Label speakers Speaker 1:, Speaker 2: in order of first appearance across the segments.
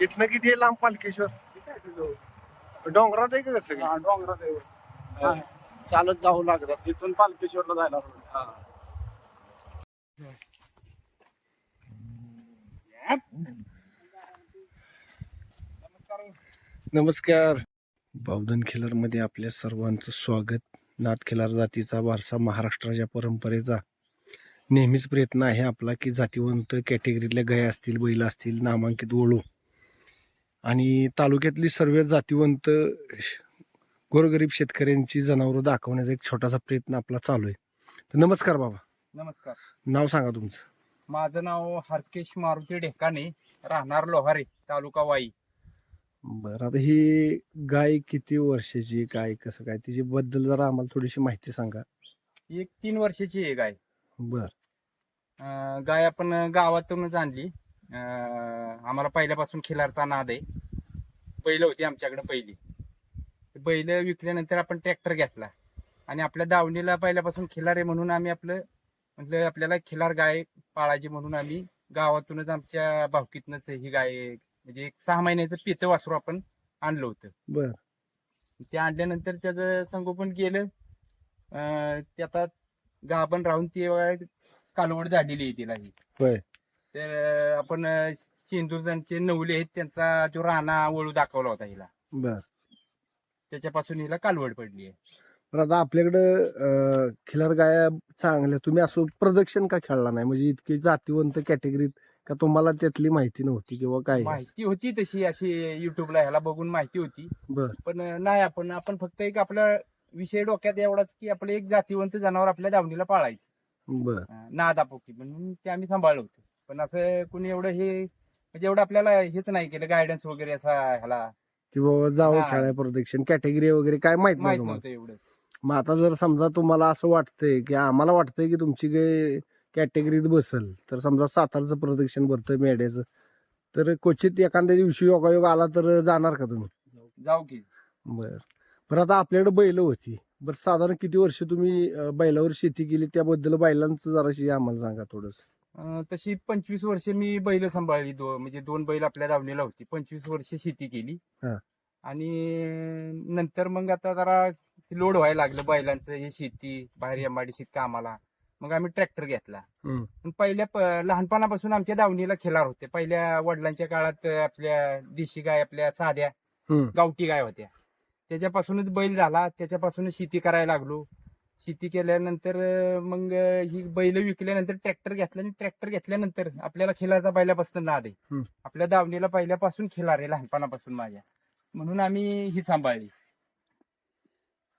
Speaker 1: इथनं किती आहे लांब पालकेश्वर डोंगरात आहे का कसं
Speaker 2: डोंगरात आहे.
Speaker 1: हा. चालत जावं लागत
Speaker 2: इथून पालकेश्वरला जायला
Speaker 1: नमस्कार. बावधन खिलरमध्ये आपल्या सर्वांचं स्वागत. नाथ खिलार जातीचा वारसा महाराष्ट्राच्या परंपरेचा नेहमीच प्रयत्न आहे आपला की जातीवंत कॅटेगरीतल्या गाय असतील बैल असतील नामांकित वळू आणि तालुक्यातली सर्व जातीवंत गोरगरीब शेतकऱ्यांची जनावरं दाखवण्याचा एक छोटासा प्रयत्न आपला चालू आहे. तर नमस्कार बाबा.
Speaker 2: नमस्कार.
Speaker 1: नाव सांगा तुमचं.
Speaker 2: माझं नाव हरकेश मारुती ढेकाणे राहणार लोहारे तालुका वाई.
Speaker 1: बरं आता ही गाय किती वर्षाची काय कसं काय तिची बद्दल जरा आम्हाला थोडीशी माहिती सांगा.
Speaker 2: एक तीन वर्षाची आहे गाय.
Speaker 1: बर.
Speaker 2: अं, गाय आपण गावातूनच आणली. आम्हाला पहिल्यापासून खिलारचा नाद आहे. बैल होती आमच्याकडे पहिली. बैल विकल्यानंतर आपण ट्रॅक्टर घेतला. आणि आपल्या दावणीला पहिल्यापासून खिलार आहे म्हणून आम्ही आपलं म्हटलं आपल्याला खिलार गाय पाळायची म्हणून आम्ही गावातूनच आमच्या भावकीतनंच ही गाय म्हणजे एक सहा महिन्याचं पितं वासरू आपण आणलं होतं.
Speaker 1: बर.
Speaker 2: ते आणल्यानंतर त्याचं संगोपन केलं. अं, ते आता गाभण राहून ती कालवड झालेली आहे तिला ही.
Speaker 1: होय.
Speaker 2: तर आपण सिंधुजनचे नवले आहेत त्यांचा तो राणा वळू दाखवला होता हिला.
Speaker 1: बर.
Speaker 2: त्याच्यापासून हिला कालवड पडली आहे.
Speaker 1: पण आता आपल्याकडं खिलार गाया चांगल्या तुम्ही असं प्रदक्षिण का खेळला नाही? म्हणजे इतकी जातीवंत कॅटेगरीत का तुम्हाला त्यातली माहिती नव्हती किंवा काय?
Speaker 2: माहिती होती तशी अशी युट्यूबला ह्याला बघून माहिती होती.
Speaker 1: बर.
Speaker 2: पण नाही आपण आपण फक्त एक आपला विषय डोक्यात एवढाच की आपलं एक जातीवंत जनावर आपल्या दावणीला पाळायचं.
Speaker 1: बर.
Speaker 2: नादापोकी म्हणून ते आम्ही सांभाळलं होतं. पण असं कोणी एवढं हे म्हणजे एवढं आपल्याला हेच नाही केलं गायडन्स वगैरे असा ह्याला.
Speaker 1: किंवा जावं
Speaker 2: हा.
Speaker 1: खेळाय प्रदक्षिण कॅटेगरी वगैरे काय माहीत नाही
Speaker 2: माहीत
Speaker 1: तुम्हाला.
Speaker 2: नव्हतं एवढंच.
Speaker 1: मग आता जर समजा तुम्हाला असं वाटतंय की आम्हाला वाटतंय की तुमची गाय कॅटेगरीत बसल तर समजा सातारचं प्रदक्षिण भरतं मेढ्याचं तर क्वचित एखाद्या दिवशी योगायोग आला तर जाणार का तुम्ही?
Speaker 2: जाऊ की.
Speaker 1: बर. बरं आता आपल्याकडे बैल होती. बरं साधारण किती वर्ष तुम्ही अं, बैलावर शेती केली? त्याबद्दल बैलांचं जराशी आम्हाला सांगा थोडस.
Speaker 2: तशी पंचवीस वर्ष मी बैल सांभाळली. दो म्हणजे दोन बैल आपल्या दावणीला होती. पंचवीस वर्ष शेती केली.
Speaker 1: हा.
Speaker 2: आणि नंतर मग आता जरा लोड व्हायला लागलं बैलांचं हे शेती बाहेर एमआयडी शेत कामाला. मग आम्ही ट्रॅक्टर घेतला. पण पहिल्या प- लहानपणापासून आमच्या दावणीला खिलार होते. पहिल्या वडिलांच्या काळात अं, आपल्या देशी गाय आपल्या साध्या गावठी गाय होत्या. त्याच्यापासूनच बैल झाला. त्याच्यापासूनच शेती करायला लागलो. शेती केल्यानंतर मग ही बैल विकल्यानंतर ट्रॅक्टर घेतला आणि ट्रॅक्टर घेतल्यानंतर आपल्याला खिलारचा पहिल्यापासून नाद आहे.
Speaker 1: हम्म.
Speaker 2: आपल्या दावणीला पहिल्यापासून खिलार आहे लहानपणापासून माझ्या. म्हणून आम्ही ही सांभाळली.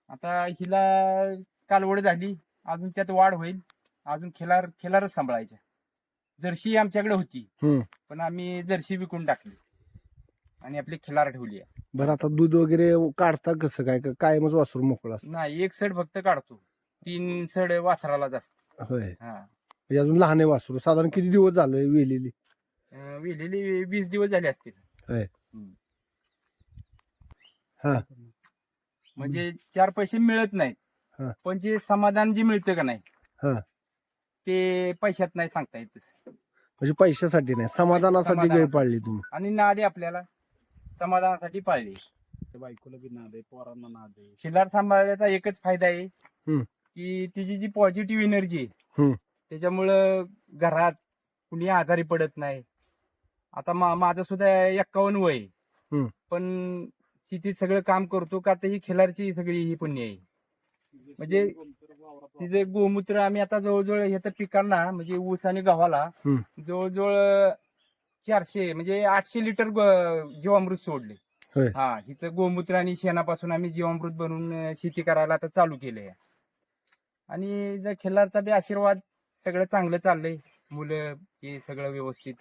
Speaker 2: आता हिला कालवड झाली. अजून त्यात वाढ होईल. अजून खिलार खिलारच सांभाळायच्या जर्शी आमच्याकडे होती.
Speaker 1: हम्म.
Speaker 2: पण आम्ही जर्शी विकून टाकली. आणि आपली खिलार ठेवली आहे.
Speaker 1: बरं आता दूध वगैरे काढता कसं? काय का कायमच वासरू मोकळा असतं.
Speaker 2: नाही एक सड फक्त काढतो. तीन सड वासराला जास्त
Speaker 1: होय
Speaker 2: हा
Speaker 1: म्हणजे अजून लहान आहे वासरू साधारण किती दिवस झालं वेलेली
Speaker 2: अं, विलेली वीस दिवस झाले असतील
Speaker 1: होय.
Speaker 2: हम्म.
Speaker 1: हा.
Speaker 2: म्हणजे चार पैसे मिळत नाहीत
Speaker 1: हा.
Speaker 2: पण जे समाधान जे मिळतं का नाही
Speaker 1: हा.
Speaker 2: ते पैशात नाही सांगता येत तसं.
Speaker 1: म्हणजे पैशासाठी नाही समाधानासाठी
Speaker 2: समाधानासाठी.
Speaker 1: पाळली तुम्ही
Speaker 2: आणि नाद आहे आपल्याला समाधानासाठी पाळली
Speaker 3: बायकोला बी नाद आहे पोरांना नाद आहे
Speaker 2: खिलार सांभाळण्याचा एकच फायदा आहे
Speaker 1: हम्म.
Speaker 2: की तिची जी पॉझिटिव्ह एनर्जी आहे
Speaker 1: हम्म.
Speaker 2: त्याच्यामुळं घरात कुणी आजारी पडत नाही आता मा- माझं सुद्धा एक्कावन्न वय आहे.
Speaker 1: हम्म.
Speaker 2: पण शेतीत सगळं काम करतो का तर ही खिलारची सगळी ही पुण्य आहे म्हणजे तिचे गोमूत्र आम्ही आता जवळजवळ ह्या पिकांना म्हणजे ऊस आणि गव्हाला
Speaker 1: हम्म.
Speaker 2: जवळजवळ चारशे म्हणजे आठशे लिटर ग- जीवामृत सोडले
Speaker 1: होय.
Speaker 2: हा हिचं गोमूत्र आणि शेणापासून आम्ही जीवामृत बनवून अं, शेती करायला आता चालू केलंय आणि जर खिल्लारचा बी आशीर्वाद सगळं चांगलं चाललंय मुलं हे सगळं व्यवस्थित.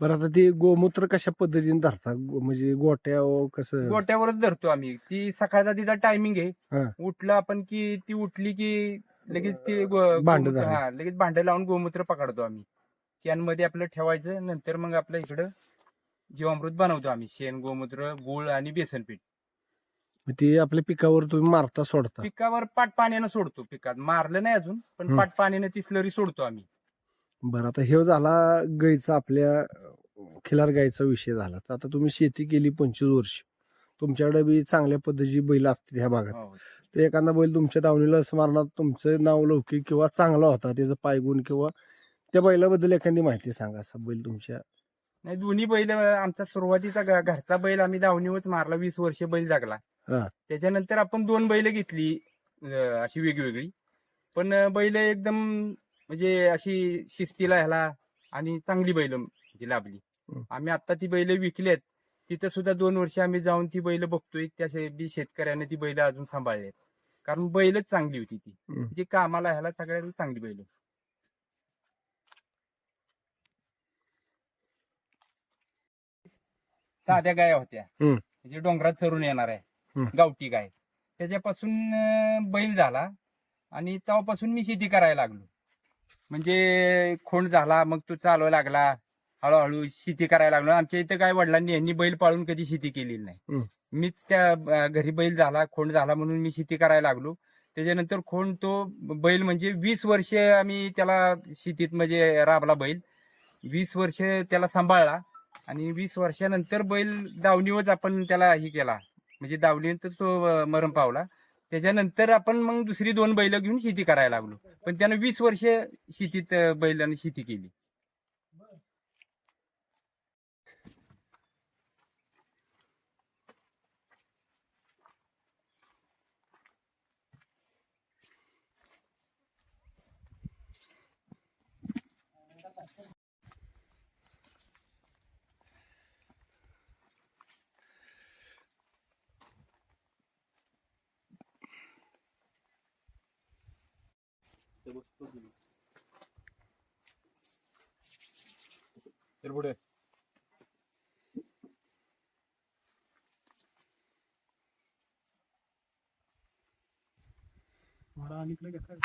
Speaker 1: बरं आता ते गोमूत्र कशा पद्धतीने धरता गो- म्हणजे गोट्या कसं?
Speaker 2: गोट्यावरच धरतो आम्ही. ती सकाळचा तिचा टायमिंग
Speaker 1: हा.
Speaker 2: आहे उठलं आपण की ती उठली की लगेच ती गो-
Speaker 1: भांडं
Speaker 2: गोमूत्र-
Speaker 1: धरायचं.
Speaker 2: हा लगेच भांड लावून गोमूत्र पकडतो आम्ही. कॅनमध्ये आपलं ठेवायचं नंतर मग आपलं इकडं जीवामृत बनवतो आम्ही. शेण गोमूत्र गुळ आणि बेसन पीठ
Speaker 1: ते आपल्या पिकावर तुम्ही मारता सोडता.
Speaker 2: पिकावर पाट पाण्यानं सोडतो पिकात. मारलं नाही अजून पण
Speaker 1: हम्म.
Speaker 2: पाट पाण्यानं ती स्लरी सोडतो आम्ही.
Speaker 1: बरं आता हे झाला गाईचा आपल्या खिलार गायचा विषय झाला. तर आता तुम्ही शेती केली पंचवीस वर्ष. तुमच्याकडे बी चांगल्या पद्धतीची बैल असते ह्या भागात.
Speaker 2: हो.
Speaker 1: ते एखादा बैल तुमच्या दावणीला स्मरणात तुमचं नाव लौकिक किंवा चांगला होता त्याचं पायगुण किंवा त्या बैलाबद्दल एखादी माहिती सांगा असा बैल तुमच्या.
Speaker 2: नाही दोन्ही बैल आमचा सुरुवातीचा घ- घरचा बैल आम्ही दावणीवरच मारला वीस वर्ष बैल जगला.
Speaker 1: हा.
Speaker 2: त्याच्यानंतर आपण दोन बैल घेतली अं, अशी वेगवेगळी. पण बैल एकदम म्हणजे अशी शिस्तीला ह्याला आणि चांगली बैल म्हणजे लाभली. आम्ही आता ती बैल विकलेत तिथं सुद्धा दोन वर्ष आम्ही जाऊन ती बैल बघतोय. त्या शे- बी शेतकऱ्याने ती बैल अजून सांभाळली कारण बैलच चांगली होती ती. म्हणजे कामाला ह्याला सगळ्यात चांगली बैल. साध्या गाया होत्या. म्हणजे डोंगरात चरून येणार आहे. गावठी गाय. त्याच्यापासून अं, बैल झाला आणि तेव्हापासून मी शेती करायला लागलो. म्हणजे खोंड झाला मग तो चालवायला लागला. हळूहळू शेती करायला लागलो. आमच्या इथं काय वडिलांनी यांनी बैल पाळून कधी शेती केलेली नाही. मीच त्या अं, घरी बैल झाला खोंड झाला म्हणून मी शेती करायला लागलो. त्याच्यानंतर खोंड तो बैल म्हणजे वीस वर्ष आम्ही त्याला शेतीत म्हणजे राबला बैल. वीस वर्ष त्याला सांभाळला आणि वीस वर्षानंतर बैल दावणीवरच आपण त्याला हे केला. म्हणजे दावलीनंतर तो मरण पावला. त्याच्यानंतर आपण मग दुसरी दोन बैल घेऊन शेती करायला लागलो. पण त्यानं वीस वर्ष शेतीत अं, बैलानं शेती केली.
Speaker 3: ते बसतो तुम्ही.
Speaker 2: तर पुढे
Speaker 3: घोडा अलीकडे घेतलाय